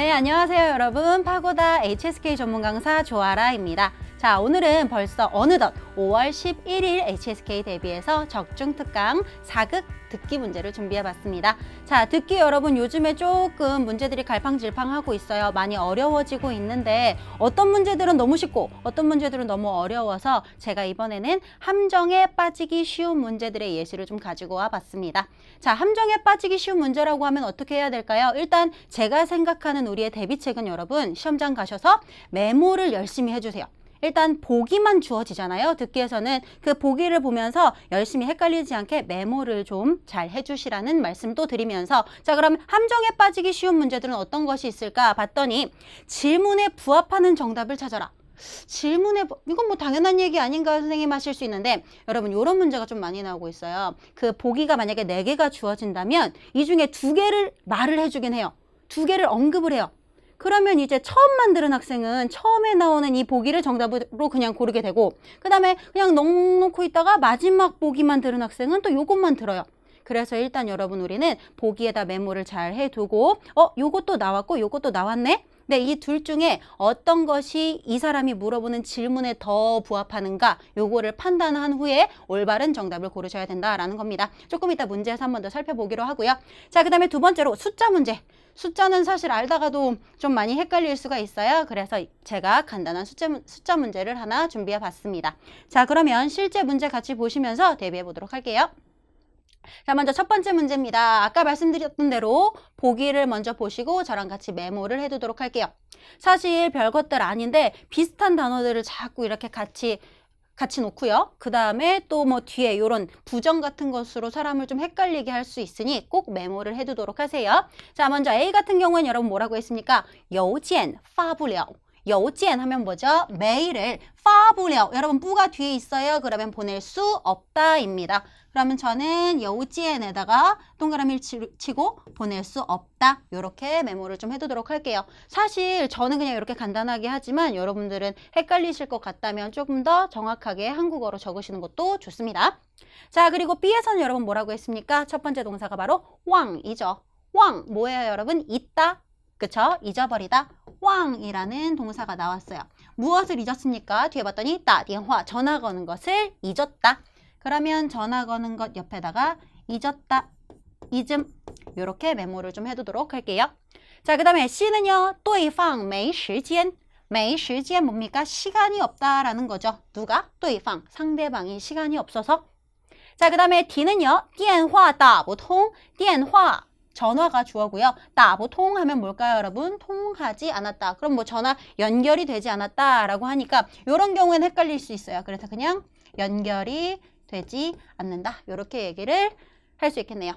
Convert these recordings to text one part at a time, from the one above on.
네, 안녕하세요, 여러분. 파고다 HSK 전문 강사 조아라입니다. 자, 오늘은 벌써 어느덧 5월 11일 HSK 대비해서 적중 특강 4극 듣기 문제를 준비해 봤습니다. 자, 듣기 여러분 요즘에 조금 문제들이 갈팡질팡하고 있어요. 많이 어려워지고 있는데 어떤 문제들은 너무 쉽고 어떤 문제들은 너무 어려워서 제가 이번에는 함정에 빠지기 쉬운 문제들의 예시를 좀 가지고 와 봤습니다. 자, 함정에 빠지기 쉬운 문제라고 하면 어떻게 해야 될까요? 일단 제가 생각하는 우리의 대비책은 여러분 시험장 가셔서 메모를 열심히 해주세요. 일단 보기만 주어지잖아요. 듣기에서는 그 보기를 보면서 열심히 헷갈리지 않게 메모를 좀 잘 해주시라는 말씀도 드리면서 자 그럼 함정에 빠지기 쉬운 문제들은 어떤 것이 있을까 봤더니 질문에 부합하는 정답을 찾아라. 질문에 부- 이건 뭐 당연한 얘기 아닌가 선생님 하실 수 있는데 여러분 이런 문제가 좀 많이 나오고 있어요. 그 보기가 만약에 네 개가 주어진다면 이 중에 두 개를 말을 해주긴 해요. 두 개를 언급을 해요. 그러면 이제 처음 만드는 학생은 처음에 나오는 이 보기를 정답으로 그냥 고르게 되고 그 다음에 그냥 넉넉고 있다가 마지막 보기만 들은 학생은 또 요것만 들어요. 그래서 일단 여러분 우리는 보기에다 메모를 잘 해두고 어 요것도 나왔고 요것도 나왔네. 네, 이둘 중에 어떤 것이 이 사람이 물어보는 질문에 더 부합하는가 요거를 판단한 후에 올바른 정답을 고르셔야 된다라는 겁니다. 조금 이따 문제에서 한 번 더 살펴보기로 하고요. 자, 그 다음에 두 번째로 숫자 문제. 숫자는 사실 알다가도 좀 많이 헷갈릴 수가 있어요. 그래서 제가 간단한 숫자, 문- 숫자 문제를 하나 준비해 봤습니다. 자, 그러면 실제 문제 같이 보시면서 대비해 보도록 할게요. 자, 먼저 첫 번째 문제입니다. 아까 말씀드렸던 대로 보기를 먼저 보시고 저랑 같이 메모를 해두도록 할게요. 사실 별것들 아닌데 비슷한 단어들을 자꾸 이렇게 같이 같이 놓고요. 그 다음에 또 뭐 뒤에 이런 부정 같은 것으로 사람을 좀 헷갈리게 할 수 있으니 꼭 메모를 해두도록 하세요. 자, 먼저 A 같은 경우에는 여러분 뭐라고 했습니까? 요젠, 파부령. 여우지엔 하면 뭐죠? 메일을 파부려 여러분 뿌가 뒤에 있어요. 그러면 보낼 수 없다입니다. 그러면 저는 여우지엔에다가 동그라미를 치고 보낼 수 없다. 이렇게 메모를 좀 해두도록 할게요. 사실 저는 그냥 이렇게 간단하게 하지만 여러분들은 헷갈리실 것 같다면 조금 더 정확하게 한국어로 적으시는 것도 좋습니다. 자 그리고 B에서는 여러분 뭐라고 했습니까? 첫 번째 동사가 바로 왕이죠. 왕 뭐예요 여러분? 있다 그쵸? 잊어버리다. 왕이라는 동사가 나왔어요. 무엇을 잊었습니까? 뒤에 봤더니 따,電화 전화 거는 것을 잊었다. 그러면 전화 거는 것 옆에다가 잊었다, 잊음 이렇게 메모를 좀 해두도록 할게요. 자, 그 다음에 C는요. 对方没时间没时间 뭡니까? 시간이 없다라는 거죠. 누가? 对方 상대방이 시간이 없어서 자, 그 다음에 D는요. 电话打不通电话 전화가 주어고요. 打不通 하면 뭘까요, 여러분? 통하지 않았다. 그럼 뭐 전화 연결이 되지 않았다라고 하니까 이런 경우에는 헷갈릴 수 있어요. 그래서 그냥 연결이 되지 않는다. 이렇게 얘기를 할 수 있겠네요.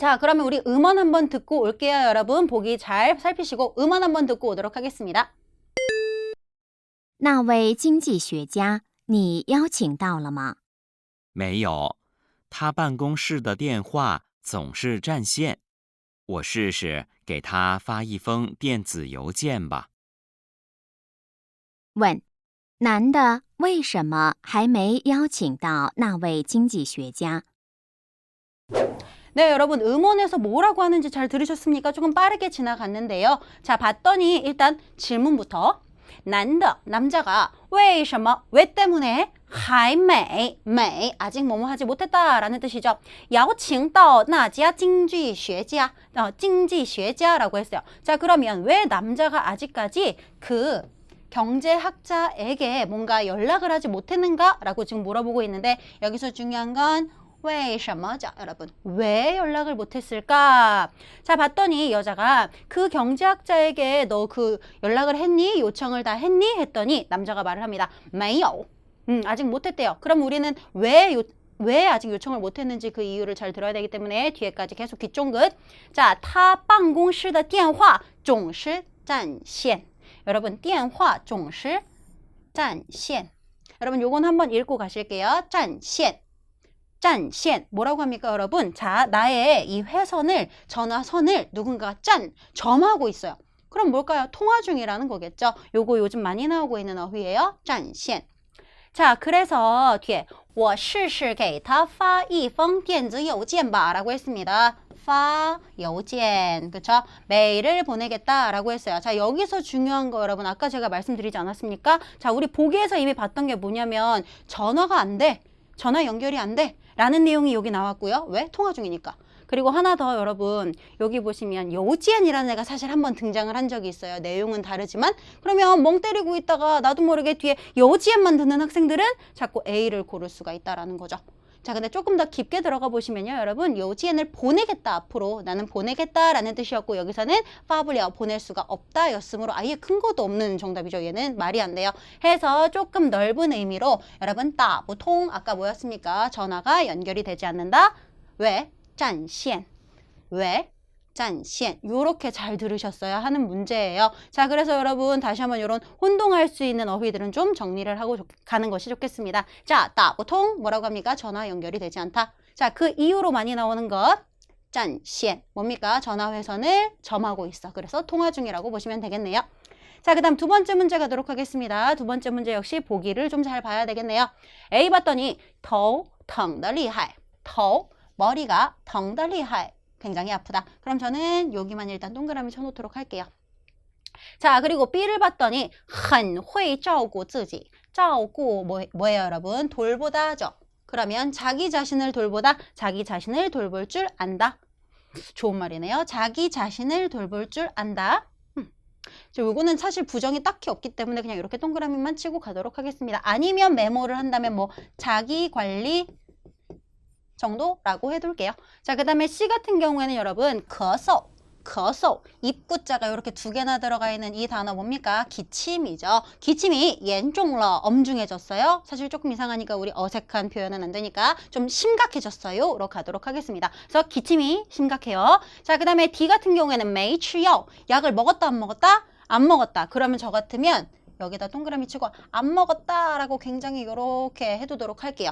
자, 그러면 우리 음원 한번 듣고 올게요, 여러분. 보기 잘 살피시고 음원 한번 듣고 오도록 하겠습니다. 那位经济学家，你邀请到了吗？没有，他办公室的电话总是占线。 我试试给他发一封电子邮件吧。问：男的为什么还没邀请到那位经济学家？ 네, 여러분 음원에서 뭐라고 하는지 잘 들으셨습니까? 조금 빠르게 지나갔는데요. 자, 봤더니 일단 질문부터 男的 남자가 为什么왜 때문에 还没没 아직 뭐뭐 하지 못했다라는 뜻이죠. 邀请到那家经济学家 어, 经济学家라고 했어요. 자, 그러면 왜 남자가 아직까지 그 경제학자에게 뭔가 연락을 하지 못했는가라고 지금 물어보고 있는데 여기서 중요한 건 为什么자 여러분 왜 연락을 못했을까? 자 봤더니 여자가 그 경제학자에게 너 그 연락을 했니? 요청을 다 했니? 했더니 남자가 말을 합니다. 没有. 음, 아직 못했대요. 그럼 우리는 왜 요, 왜 아직 요청을 못했는지 그 이유를 잘 들어야 되기 때문에 뒤에까지 계속 귀쫑긋. 자, 他办公室的电话总是占线. 여러분, 电话总是占线. 여러분, 요건 한번 읽고 가실게요. 占线. 占线 뭐라고 합니까 여러분? 자 나의 이 회선을 전화선을 누군가가 짠 점하고 있어요. 그럼 뭘까요? 통화 중이라는 거겠죠. 요거 요즘 많이 나오고 있는 어휘예요. 占线. 자 그래서 뒤에 我试试给他发一封电子邮件吧라고 했습니다. 파邮件 그쵸? 메일을 보내겠다라고 했어요. 자 여기서 중요한 거 여러분 아까 제가 말씀드리지 않았습니까? 자 우리 보기에서 이미 봤던 게 뭐냐면 전화가 안 돼. 전화 연결이 안 돼. 라는 내용이 여기 나왔고요. 왜? 통화 중이니까. 그리고 하나 더 여러분 여기 보시면 요지엔이라는 애가 사실 한번 등장을 한 적이 있어요. 내용은 다르지만 그러면 멍 때리고 있다가 나도 모르게 뒤에 요지엔만 듣는 학생들은 자꾸 A를 고를 수가 있다라는 거죠. 자, 근데 조금 더 깊게 들어가 보시면요, 여러분, 요지엔을 보내겠다 앞으로 나는 보내겠다 라는 뜻이었고 여기서는 파블리아 보낼 수가 없다 였으므로 아예 근거도 없는 정답이죠. 얘는 말이 안 돼요. 해서 조금 넓은 의미로 여러분 따 보통 아까 뭐였습니까? 전화가 연결이 되지 않는다. 왜? 占线. 왜? 占线. 요렇게 잘 들으셨어야 하는 문제예요. 자, 그래서 여러분 다시 한번 이런 혼동할 수 있는 어휘들은 좀 정리를 하고 좋- 가는 것이 좋겠습니다. 자, 따 보통 뭐라고 합니까? 전화 연결이 되지 않다. 자, 그 이유로 많이 나오는 것. 占线. 뭡니까? 전화 회선을 점하고 있어. 그래서 통화 중이라고 보시면 되겠네요. 자, 그 다음 두 번째 문제 가도록 하겠습니다. 두 번째 문제 역시 보기를 좀 잘 봐야 되겠네요. A 봤더니 头疼的厉害. 头 머리가 疼的厉害. 굉장히 아프다. 그럼 저는 여기만 일단 동그라미 쳐놓도록 할게요. 자, 그리고 B를 봤더니 很会照顾自己. 照顾 뭐, 뭐예요, 여러분? 돌보다죠. 그러면 자기 자신을 돌보다 자기 자신을 돌볼 줄 안다. 좋은 말이네요. 자기 자신을 돌볼 줄 안다. 음. 저 요거는 사실 부정이 딱히 없기 때문에 그냥 이렇게 동그라미만 치고 가도록 하겠습니다. 아니면 메모를 한다면 뭐 자기 관리 정도라고 해둘게요. 자, 그 다음에 C 같은 경우에는 여러분 커서 거소, 입구자가 이렇게 두 개나 들어가 있는 이 단어 뭡니까? 기침이죠. 기침이 옌종러 엄중해졌어요. 사실 조금 이상하니까 우리 어색한 표현은 안 되니까 좀 심각해졌어요. 로 가도록 하겠습니다. 그래서 기침이 심각해요. 자, 그 다음에 D 같은 경우에는 메이치요. 약을 먹었다 안 먹었다? 안 먹었다. 그러면 저 같으면 여기다 동그라미 치고 안 먹었다라고 굉장히 이렇게 해두도록 할게요.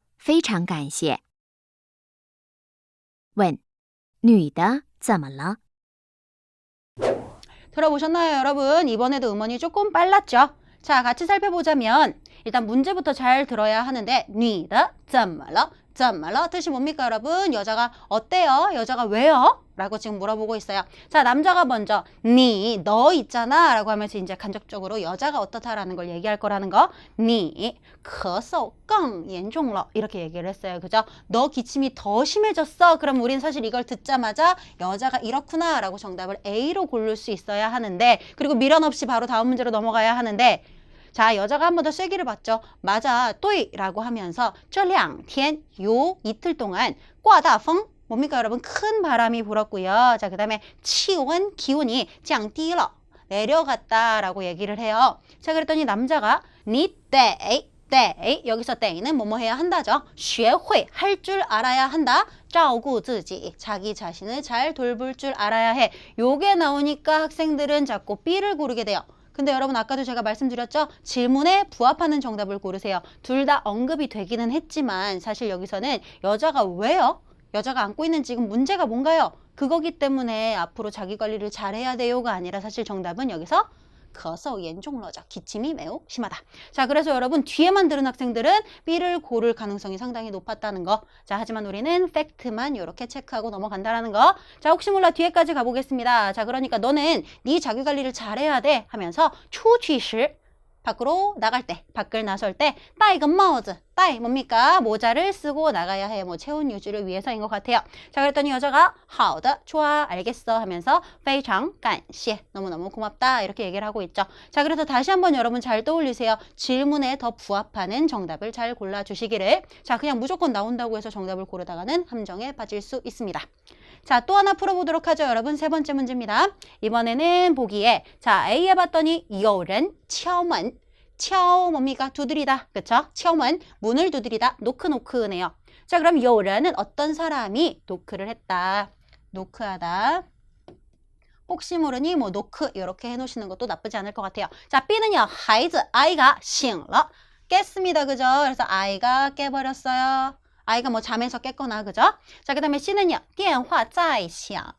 非常感谢。问，女的怎么了？ 들어보셨나요, 여러분? 이번에도 음원이 조금 빨랐죠? 자, 같이 살펴보자면 일단 문제부터 잘 들어야 하는데 你的怎么了? 잔말러 뜻이 뭡니까 여러분? 여자가 어때요? 여자가 왜요? 라고 지금 물어보고 있어요. 자 남자가 먼저 니, 너 있잖아 라고 하면서 이제 간접적으로 여자가 어떻다라는 걸 얘기할 거라는 거 니, 커서 깡, 옌종러 이렇게 얘기를 했어요. 그죠? 너 기침이 더 심해졌어. 그럼 우린 사실 이걸 듣자마자 여자가 이렇구나 라고 정답을 A로 고를 수 있어야 하는데 그리고 미련 없이 바로 다음 문제로 넘어가야 하는데 자, 여자가 한 번 더 쐐기를 봤죠. 맞아, 对라고 하면서 这两天, 요 이틀 동안 刮大风 뭡니까 여러분? 큰 바람이 불었고요. 자, 그 다음에 气温, 기온이 降低了 내려갔다라고 얘기를 해요. 자, 그랬더니 남자가 你得 때 여기서 때는 뭐뭐 해야 한다죠. 学会 할 줄 알아야 한다. 照顾自己 자기 자신을 잘 돌볼 줄 알아야 해. 요게 나오니까 학생들은 자꾸 B를 고르게 돼요. 근데 여러분 아까도 제가 말씀드렸죠? 질문에 부합하는 정답을 고르세요. 둘 다 언급이 되기는 했지만 사실 여기서는 여자가 왜요? 여자가 안고 있는 지금 문제가 뭔가요? 그거기 때문에 앞으로 자기 관리를 잘해야 돼요가 아니라 사실 정답은 여기서 咳嗽严重了죠. 기침이 매우 심하다. 자, 그래서 여러분 뒤에만 들은 학생들은 B를 고를 가능성이 상당히 높았다는 거. 자, 하지만 우리는 팩트만 이렇게 체크하고 넘어간다라는 거. 자, 혹시 몰라 뒤에까지 가보겠습니다. 자, 그러니까 너는 네 자기 관리를 잘해야 돼 하면서 出去时 밖으로 나갈 때, 밖을 나설 때, 따이건 마우즈, 따이 뭡니까? 모자를 쓰고 나가야 해. 뭐 체온 유지를 위해서인 것 같아요. 자, 그랬더니 여자가 好的, 좋아, 알겠어 하면서 非常感谢, 너무너무 고맙다 이렇게 얘기를 하고 있죠. 자, 그래서 다시 한번 여러분 잘 떠올리세요. 질문에 더 부합하는 정답을 잘 골라주시기를. 자, 그냥 무조건 나온다고 해서 정답을 고르다가는 함정에 빠질 수 있습니다. 자, 또 하나 풀어보도록 하죠, 여러분. 세 번째 문제입니다. 이번에는 보기에 자, A 해봤더니 여울은 치어먼 치어 뭡니까? 두드리다. 그렇죠? 치어먼 문을 두드리다. 노크노크네요. 자, 그럼 여울은 어떤 사람이 노크를 했다. 노크하다. 혹시 모르니 뭐 노크 이렇게 해놓으시는 것도 나쁘지 않을 것 같아요. 자, B는요. 하이즈 아이가 싱러 깼습니다. 그죠? 그래서 아이가 깨버렸어요. 아이가 뭐 잠에서 깼거나 그죠? 자, 그다음에 C는요. 电话在响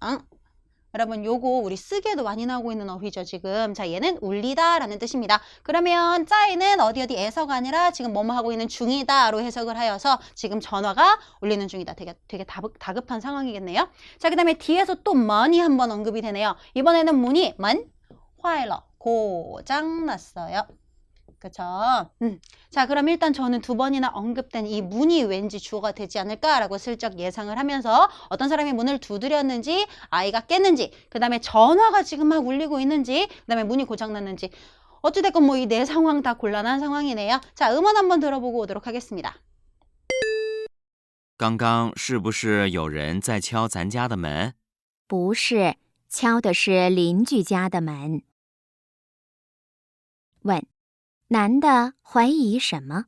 여러분 요거 우리 쓰기에도 많이 나오고 있는 어휘죠 지금 자 얘는 울리다 라는 뜻입니다 그러면 짜이는 어디 어디에서가 아니라 지금 뭐뭐 하고 있는 중이다로 해석을 하여서 지금 전화가 울리는 중이다 되게 되게 다급, 다급한 상황이겠네요 자 그 다음에 뒤에서 또 mon이 한번 언급이 되네요 이번에는 문이 만 화일러 고장났어요 그쵸? 음. 자, 그럼 일단 저는 두 번이나 언급된 이 문이 왠지 주어가 되지 않을까라고 슬쩍 예상을 하면서 어떤 사람이 문을 두드렸는지, 아이가 깼는지, 그 다음에 전화가 지금 막 울리고 있는지, 그 다음에 문이 고장났는지, 어찌됐건 뭐 이 네 상황 다 곤란한 상황이네요. 자, 음원 한번 들어보고 오도록 하겠습니다. 刚刚是不是有人在敲咱家的门？不是，敲的是邻居家的门。问： 男的怀疑什么？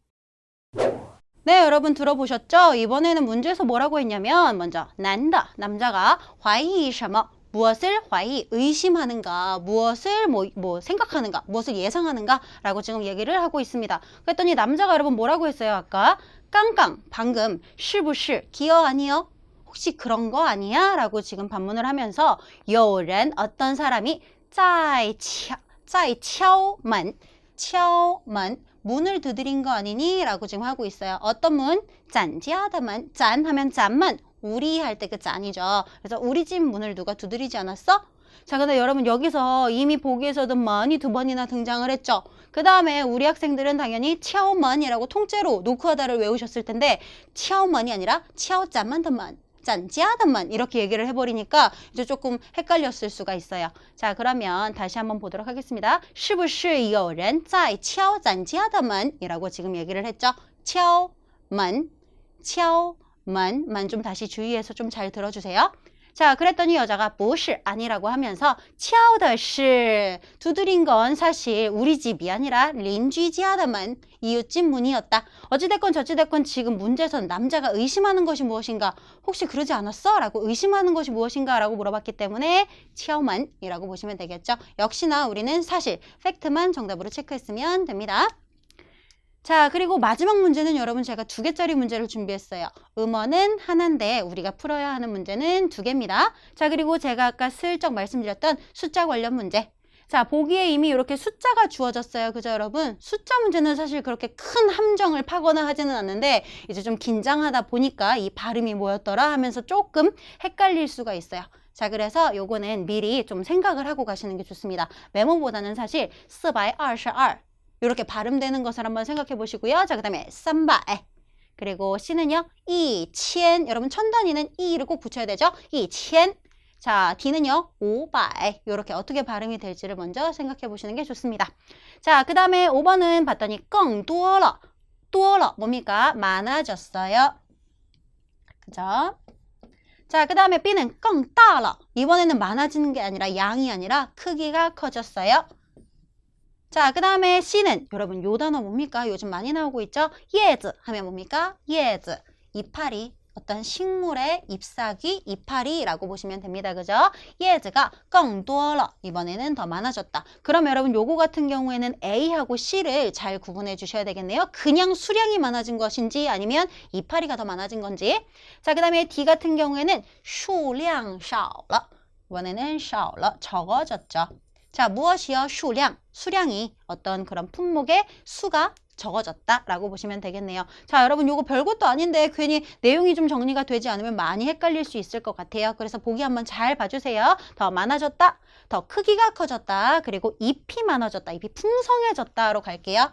네, 여러분 들어보셨죠? 이번에는 문제에서 뭐라고 했냐면 먼저 난다 남자가 怀疑什么 무엇을 怀疑 의심하는가 무엇을 뭐, 뭐 생각하는가 무엇을 예상하는가라고 지금 얘기를 하고 있습니다. 그랬더니 남자가 여러분 뭐라고 했어요 아까 깡깡 방금 是不是 기어 아니요? 혹시 그런 거 아니야? 라고 지금 반문을 하면서 有人 어떤 사람이 在敲在敲门 敲门 문을 두드린 거 아니니? 라고 지금 하고 있어요. 어떤 문? 짠지하다 문. 짠 하면 짠문. 우리 할 때 그 짠이죠. 그래서 우리 집 문을 누가 두드리지 않았어? 자, 근데 여러분 여기서 이미 보기에서도 많이 두 번이나 등장을 했죠. 그 다음에 우리 학생들은 당연히 치아오먼이라고 통째로 노크하다를 외우셨을 텐데 치아오먼이 아니라 치아오짠만더만 짠지하다만 이렇게 얘기를 해버리니까 이제 조금 헷갈렸을 수가 있어요. 자, 그러면 다시 한번 보도록 하겠습니다. 是不是有人在敲咱家的门? 이라고 지금 얘기를 했죠. 敲门, 敲门, 만 좀 다시 주의해서 좀 잘 들어주세요. 자, 그랬더니 여자가 뭐 무엇이 아니라고 하면서 치아오더시 두드린 건 사실 우리 집이 아니라 린쥐지하다만 이웃집 문이었다. 어찌됐건 저찌됐건 지금 문제선 남자가 의심하는 것이 무엇인가 혹시 그러지 않았어? 라고 의심하는 것이 무엇인가 라고 물어봤기 때문에 치아오만이라고 보시면 되겠죠. 역시나 우리는 사실 팩트만 정답으로 체크했으면 됩니다. 자, 그리고 마지막 문제는 여러분 제가 두 개짜리 문제를 준비했어요. 음원은 하나인데 우리가 풀어야 하는 문제는 두 개입니다. 자, 그리고 제가 아까 슬쩍 말씀드렸던 숫자 관련 문제. 자, 보기에 이미 이렇게 숫자가 주어졌어요. 그죠, 여러분? 숫자 문제는 사실 그렇게 큰 함정을 파거나 하지는 않는데 이제 좀 긴장하다 보니까 이 발음이 뭐였더라 하면서 조금 헷갈릴 수가 있어요. 자, 그래서 요거는 미리 좀 생각을 하고 가시는 게 좋습니다. 메모보다는 사실 422 이렇게 발음되는 것을 한번 생각해 보시고요. 자, 그 다음에 3바에 그리고 C는요. 2千 여러분 천 단위는 2를 꼭 붙여야 되죠. 2千 자, D는요. 5바 이렇게 어떻게 발음이 될지를 먼저 생각해 보시는 게 좋습니다. 자, 그 다음에 5번은 봤더니 更多了 多了 뭡니까? 많아졌어요. 그죠? 자, 그 다음에 B는 更大了 이번에는 많아지는 게 아니라 양이 아니라 크기가 커졌어요. 자, 그 다음에 C는 여러분 요 단어 뭡니까? 요즘 많이 나오고 있죠? 예즈 하면 뭡니까? 예즈 이파리 어떤 식물의 잎사귀 이파리라고 보시면 됩니다. 그죠? 예즈가 更多了 이번에는 더 많아졌다. 그럼 여러분 요거 같은 경우에는 A하고 C를 잘 구분해 주셔야 되겠네요. 그냥 수량이 많아진 것인지 아니면 이파리가 더 많아진 건지. 자, 그 다음에 D 같은 경우에는 数量少了 이번에는 少了 적어졌죠. 자, 무엇이요? 수량, 수량이 어떤 그런 품목의 수가 적어졌다라고 보시면 되겠네요. 자, 여러분 요거 별것도 아닌데 괜히 내용이 좀 정리가 되지 않으면 많이 헷갈릴 수 있을 것 같아요. 그래서 보기 한번 잘 봐주세요. 더 많아졌다, 더 크기가 커졌다, 그리고 잎이 많아졌다, 잎이 풍성해졌다로 갈게요.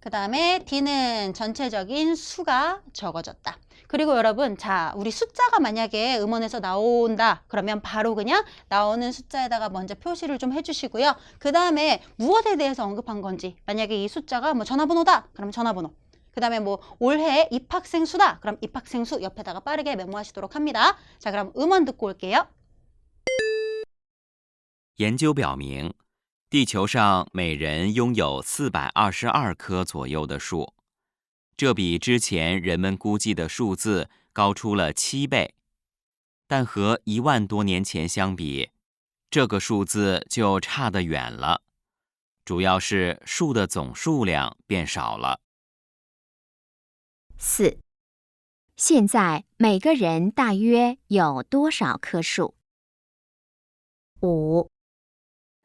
그 다음에 D는 전체적인 수가 적어졌다. 그리고 여러분, 자, 우리 숫자가 만약에 음원에서 나온다. 그러면 바로 그냥 나오는 숫자에다가 먼저 표시를 좀 해주시고요. 그 다음에 무엇에 대해서 언급한 건지. 만약에 이 숫자가 뭐 전화번호다. 그럼 전화번호. 그 다음에 뭐 올해 입학생 수다. 그럼 입학생 수 옆에다가 빠르게 메모하시도록 합니다. 자, 그럼 음원 듣고 올게요. 研究表明，地球上每人拥有四百二十二棵左右的树， 这比之前人们估计的数字高出了七倍。但和一万多年前相比，这个数字就差得远了。主要是树的总数量变少了。四，现在每个人大约有多少棵树？五，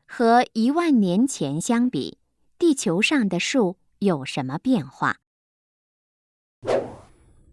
和一万年前相比，地球上的树有什么变化？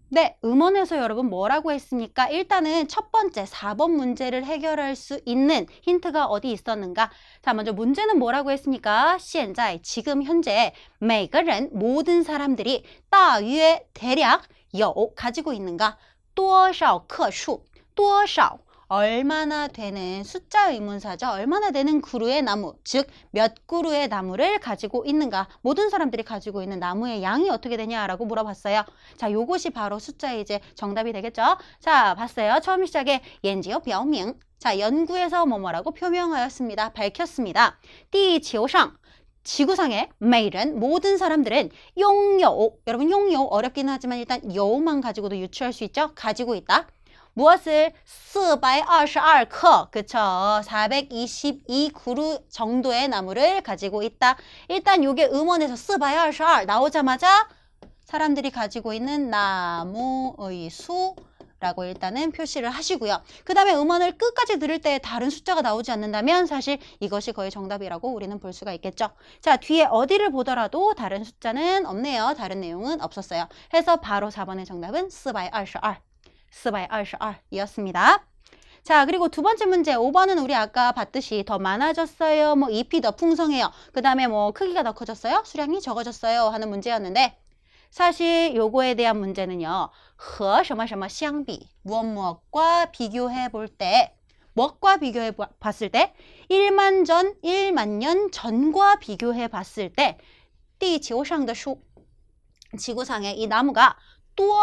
네, 음원에서 여러분 뭐라고 했습니까? 일단은 첫 번째 4번 문제를 해결할 수 있는 힌트가 어디 있었는가? 자, 먼저 문제는 뭐라고 했습니까? 现在 지금 현재 每个人 모든 사람들이 大约 대략 有 가지고 있는가? 多少棵树?多少 얼마나 되는 숫자 의문사죠. 얼마나 되는 그루의 나무, 즉 몇 그루의 나무를 가지고 있는가. 모든 사람들이 가지고 있는 나무의 양이 어떻게 되냐라고 물어봤어요. 자, 요것이 바로 숫자의 이제 정답이 되겠죠. 자, 봤어요. 처음 시작에 옌지오 벼명. 자, 연구에서 뭐뭐라고 표명하였습니다. 밝혔습니다. 띠지오상 지구상에 매일은 모든 사람들은 용요 여러분 용요 어렵기는 하지만 일단 요만 가지고도 유추할 수 있죠 가지고 있다 무엇을? 422克 그쵸? 422 그루 정도의 나무를 가지고 있다. 일단 요게 음원에서 422 나오자마자 사람들이 가지고 있는 나무의 수 라고 일단은 표시를 하시고요. 그 다음에 음원을 끝까지 들을 때 다른 숫자가 나오지 않는다면 사실 이것이 거의 정답이라고 우리는 볼 수가 있겠죠. 자 뒤에 어디를 보더라도 다른 숫자는 없네요. 다른 내용은 없었어요. 해서 바로 4번의 정답은 422 422이었습니다. 자, 그리고 두 번째 문제 5번은 우리 아까 봤듯이 더 많아졌어요. 뭐 잎이 더 풍성해요. 그 다음에 뭐 크기가 더 커졌어요. 수량이 적어졌어요. 하는 문제였는데 사실 요거에 대한 문제는요. 和什么什么相比 무엇 무엇과 비교해 볼 때 무엇과 비교해 봐- 봤을 때 1만 전, 1만 년 전과 비교해 봤을 때 地球上的树 지구상의 이 나무가 또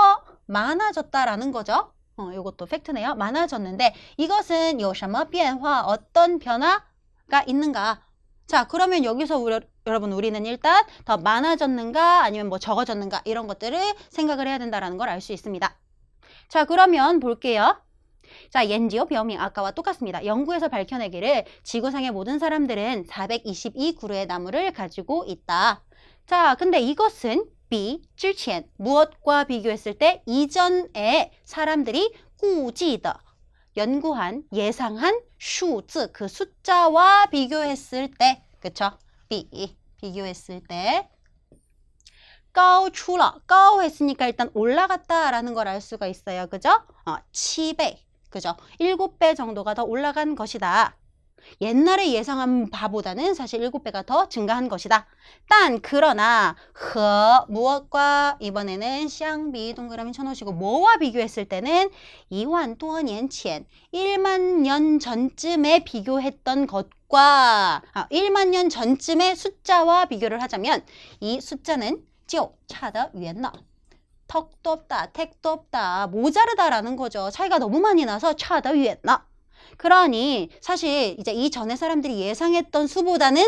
많아졌다라는 거죠. 어, 이것도 팩트네요. 많아졌는데 이것은 요샤마 변화 어떤 변화가 있는가? 자 그러면 여기서 우리, 여러분 우리는 일단 더 많아졌는가 아니면 뭐 적어졌는가 이런 것들을 생각을 해야 된다라는 걸 알 수 있습니다. 자 그러면 볼게요. 자, 옌지오 비어밍 아까와 똑같습니다. 연구에서 밝혀내기를 지구상의 모든 사람들은 422그루의 나무를 가지고 있다. 자, 근데 이것은 비, 之前 무엇과 비교했을 때 이전에 사람들이 估计的 연구한, 예상한 数字 그 숫자와 비교했을 때 그쵸? 비, 비교했을 때 高出了, 高 했으니까 일단 올라갔다라는 걸 알 수가 있어요. 그죠? 어, 7배, 그죠? 7배 정도가 더 올라간 것이다. 옛날에 예상한 바보다는 사실 7배가 더 증가한 것이다. 딴 그러나 허 무엇과 이번에는 샹비 동그라미 쳐놓으시고 뭐와 비교했을 때는 이완 또한 치엔 1만 년 전쯤에 비교했던 것과 아, 1만 년 전쯤의 숫자와 비교를 하자면 이 숫자는 찌오 차다 위엔나 턱도 없다, 택도 없다, 모자르다라는 거죠. 차이가 너무 많이 나서 차다 위엔나 그러니 사실 이제 이전에 사람들이 예상했던 수보다는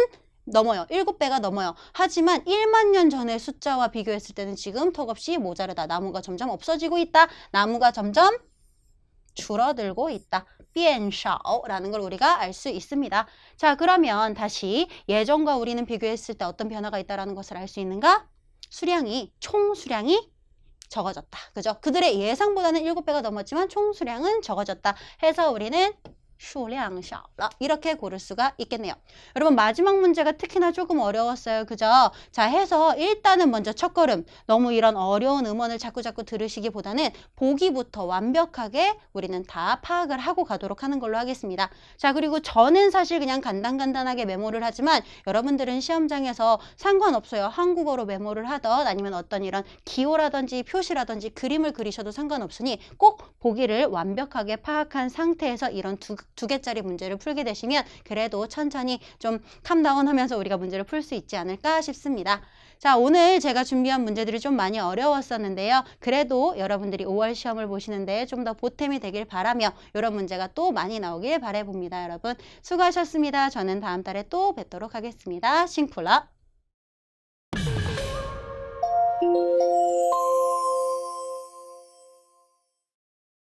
넘어요. 7배가 넘어요. 하지만 1만 년 전의 숫자와 비교했을 때는 지금 턱없이 모자르다. 나무가 점점 없어지고 있다. 나무가 점점 줄어들고 있다. 变少라는 걸 우리가 알 수 있습니다. 자, 그러면 다시 예전과 우리는 비교했을 때 어떤 변화가 있다라는 것을 알 수 있는가? 수량이 총 수량이 적어졌다. 그죠? 그들의 예상보다는 7배가 넘었지만 총 수량은 적어졌다. 해서 우리는 수량 샤라 이렇게 고를 수가 있겠네요. 여러분 마지막 문제가 특히나 조금 어려웠어요. 그죠? 자 해서 일단은 먼저 첫걸음 너무 이런 어려운 음원을 자꾸자꾸 들으시기보다는 보기부터 완벽하게 우리는 다 파악을 하고 가도록 하는 걸로 하겠습니다. 자 그리고 저는 사실 그냥 간단간단하게 메모를 하지만 여러분들은 시험장에서 상관없어요. 한국어로 메모를 하던 아니면 어떤 이런 기호라든지 표시라든지 그림을 그리셔도 상관없으니 꼭 보기를 완벽하게 파악한 상태에서 이런 두 두 개짜리 문제를 풀게 되시면 그래도 천천히 좀 캄다운 하면서 우리가 문제를 풀 수 있지 않을까 싶습니다. 자, 오늘 제가 준비한 문제들이 좀 많이 어려웠었는데요. 그래도 여러분들이 5월 시험을 보시는데 좀 더 보탬이 되길 바라며 이런 문제가 또 많이 나오길 바라봅니다. 여러분 수고하셨습니다. 저는 다음 달에 또 뵙도록 하겠습니다. 싱플러